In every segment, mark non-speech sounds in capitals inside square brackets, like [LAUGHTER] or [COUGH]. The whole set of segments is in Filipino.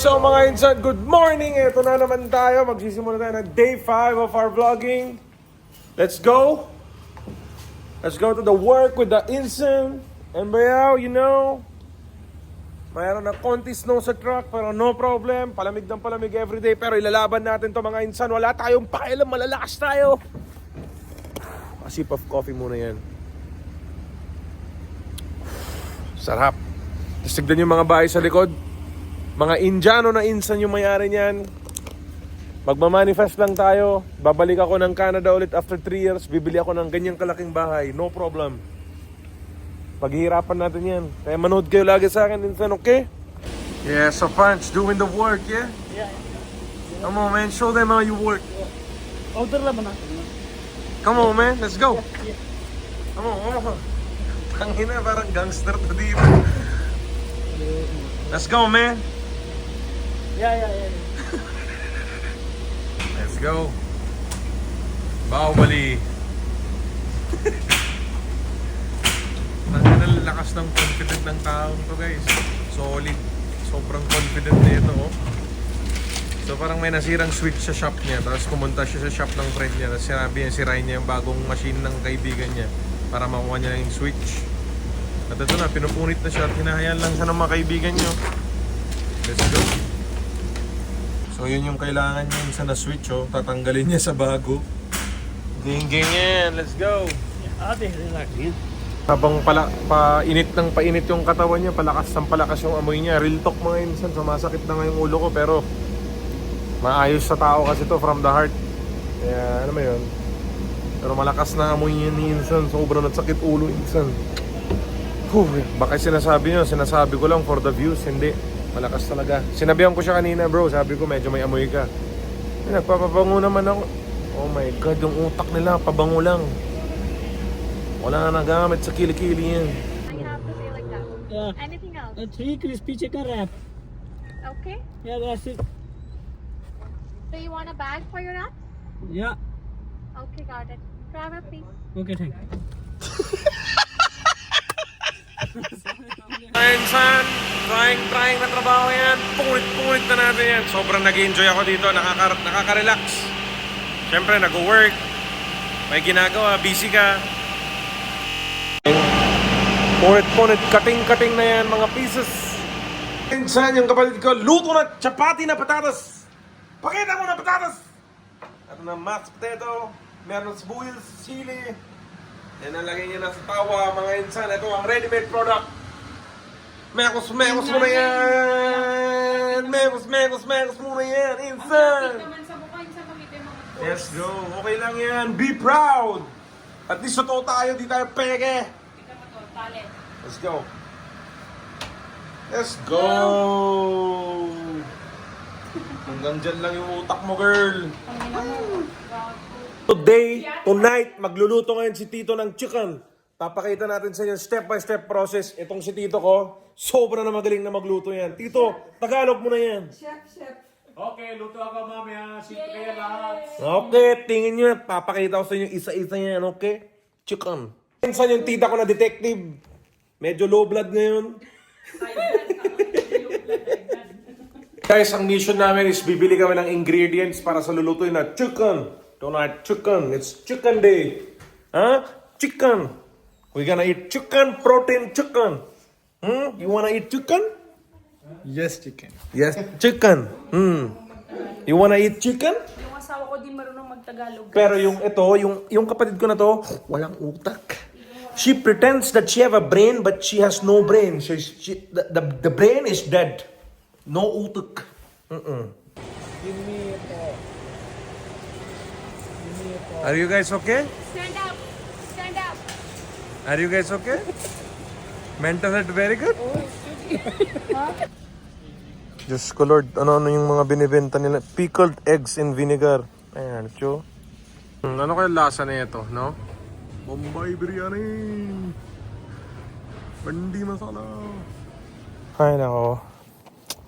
So mga insan, good morning! Ito na naman tayo. Magsisimula tayo ng day 5 of our vlogging. Let's go! Let's go to the work with the insan. And bayaw, you know, mayroon na konti snow sa truck pero no problem. Palamig ng palamig everyday. Pero ilalaban natin to mga insan. Wala tayong pakialam, malalakas tayo. A sip of coffee muna yan. Sarap. Tapos tignan yung mga bahay sa likod. Mga Indiano na insan yung mayari niyan. Magmamanifest lang tayo. Babalik ako ng Canada ulit after 3 years. Bibili ako ng ganyang kalaking bahay. No problem. Paghihirapan natin yan. Kaya manood kayo lagi sa akin, insan, okay? Yeah, so Punch, doing the work, yeah? Yeah. Come on, man. Show them how you work. Outdoor lang na. Come on, man. Let's go. Come on, come on. Tangina, parang gangster to dito. [LAUGHS] Let's go, man. Yeah, yeah, yeah. Let's go. Bahubali. [LAUGHS] Ang lakas ng confident ng taong to guys. Solid. Sobrang confident nito oh. So parang may nasirang switch sa shop niya. Tapos pumunta siya sa shop ng friend niya. Tapos sinabi niya, sirain niya yung bagong machine ng kaibigan niya. Para makuha niya yung switch. At ito na, pinupunit na siya at hinahayaan lang siya ng mga kaibigan niyo. Let's go. So yun yung kailangan niya sa na switch oh. Tatanggalin niya sa bago. Ging yan. Let's go. Ate, relax. Habang pala, painit ng painit yung katawan niya, palakas ng palakas yung amoy niya. Real talk mga insan, sumasakit na nga yung ulo ko pero maayos sa tao kasi to from the heart. Kaya ano mo yun? Pero malakas na amoy niya ni insan, sobrang nagsakit ulo insan. Whew, baka sinasabi niyo, sinasabi ko lang for the views, hindi. Malakas talaga. Sinabihan ko siya kanina bro, sabi ko medyo may amoy ka. Eh, nagpapabango naman ako. Oh my god, yung utak nila, pabango lang. Wala na nagamit sa kilikili yan. I have to say like that. Yeah. Anything else? Uh, three crispy chicken wrap. Okay. Yeah, that's it. So you want a bag for your nuts? Yeah. Okay, got it. Driver, please. Okay, thank you. Trying, trying na trabaho yan. Punit-punit na natin yan. Sobrang nag-enjoy ako dito. Nakaka, nakaka-relax. Siyempre, nag-work. May ginagawa. Busy ka. Punit-punit. Kating-kating na yan, mga pieces. Minsan, yung kapatid ko, luto na chapati na patatas. Pakita mo na patatas. At na mashed potato. Meron sibuyas, sili. Yan ang lagay niya na sa tawa, mga insan. Ito ang ready-made product. Mekos, mekos muna yan! Mekos, mekos, mekos muna yan! Insan! Let's go! Okay lang yan! Be proud! At least totoo tayo, di tayo peke! Let's go! Let's go! [LAUGHS] Hanggang dyan lang yung utak mo, girl! Today, tonight, magluluto ngayon si Tito ng chicken. Papakita natin sa inyo step by step process. Itong si Tito ko, sobra na magaling na magluto yan. Tito, Tagalog mo na yan. Okay, luto ako mamaya. Sit kayo lahat. Okay, tingin nyo, papakita ko sa inyo isa-isa yan, okay? Chicken. Minsan yung tita ko na detective, medyo low blood ngayon. Guys, ang mission namin is bibili kami ng ingredients para sa lulutuin na chicken. Tonight, chicken. It's chicken day. Huh? Chicken. We're gonna eat chicken, protein chicken. Hmm? You wanna eat chicken? Yes, chicken. Yes, chicken. Hmm. You wanna eat chicken? Yung asawa ko di marunong magtagalog. Pero yung ito, yung, yung kapatid ko na to, walang utak. She pretends that she have a brain but she has no brain. She, she, the, the, the brain is dead. No utak. Mm-mm. Are you guys okay? Stand up. Stand up. Are you guys okay? Mental health very good? Diyos ko Lord, ano-ano yung mga binibenta nila? Pickled eggs in vinegar. Ayan, tiyo. Hmm, ano kaya lasa na ito, no? Bombay biryani! Bandi masala! Ay, nako.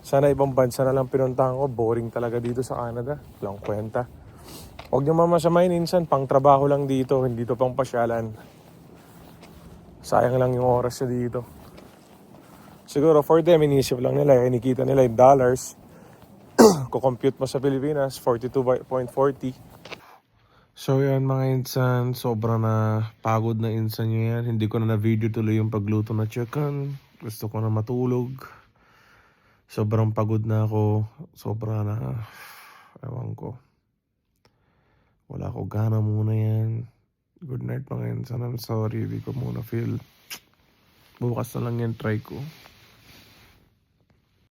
Sana ibang bansa na lang pinuntahan ko. Boring talaga dito sa Canada. Walang kwenta. Huwag niyo mamasamayin insan. Pang trabaho lang dito. Hindi to pang pasyalan. Sayang lang yung oras niya dito. Siguro for them, inisip lang nila, kinikita nila yung dollars. [CLEARS THROAT] kukompute mo sa Pilipinas, 42.40. So yan mga insan, sobra na pagod na insan nyo yan. Hindi ko na na-video tuloy yung pagluto na chicken. Gusto ko na matulog. Sobrang pagod na ako. Sobra na, ewan ko. Wala ko gana muna yan. Good night mga insan. I'm sorry, di ko muna feel. Bukas na lang yan try ko.